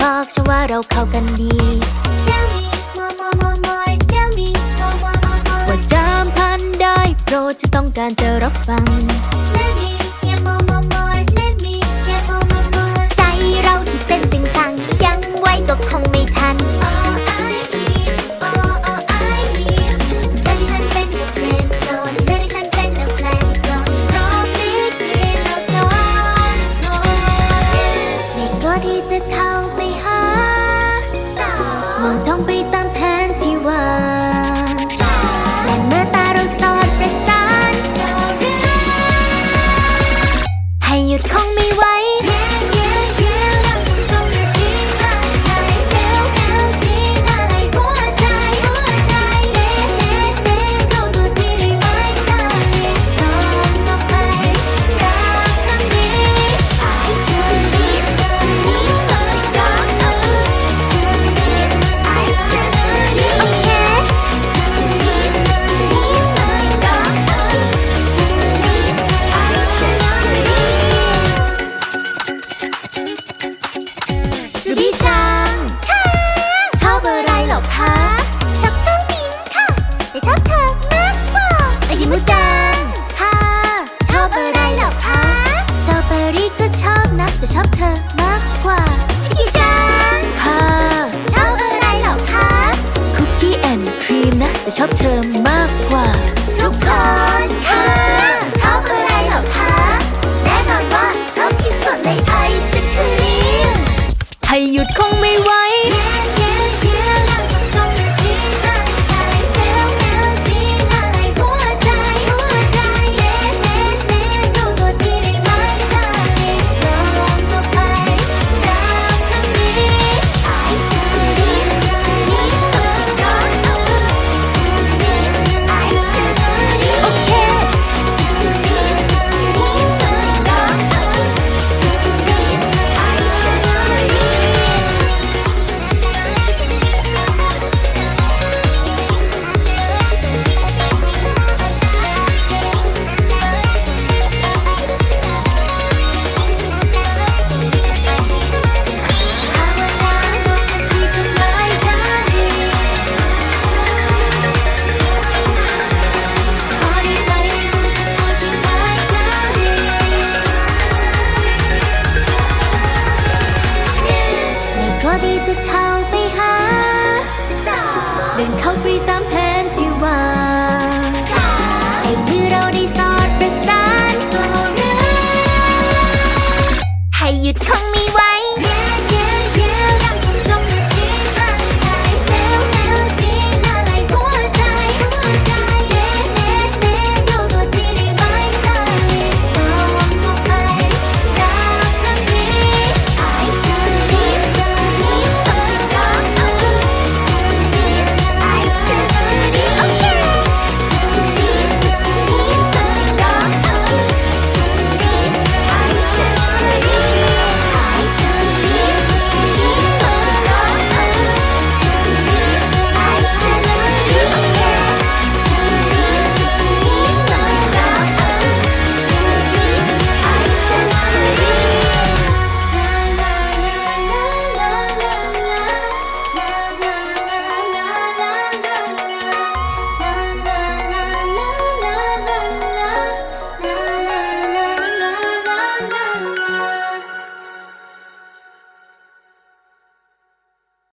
บอกฉันว่าเราเข้ากันดี Tell me more more more more Tell me more more more more ว่าจามพันได้โปรดจะต้องการจะรับฟัง Let me yeah more more more Let me yeah more more more ใจเราที่เต้นตึงตังยังไว้ก็คงไม่ทัน องม กกว่าชิคกี้จังค่ะชอบอะไรเหรอคะคุกกี้แอนด์ครีมนะ แต่ชอบเธอมากกว่า ทุกคนค่ะชอบอะไรเหรอคะแน่นอนว่าชอบที่สุดในไอศครีมให้หยุดคงไม่ไหว ไปตามแผนที่วางให้มือเราได้สอดประสานให้หยุดคงมีว Yeah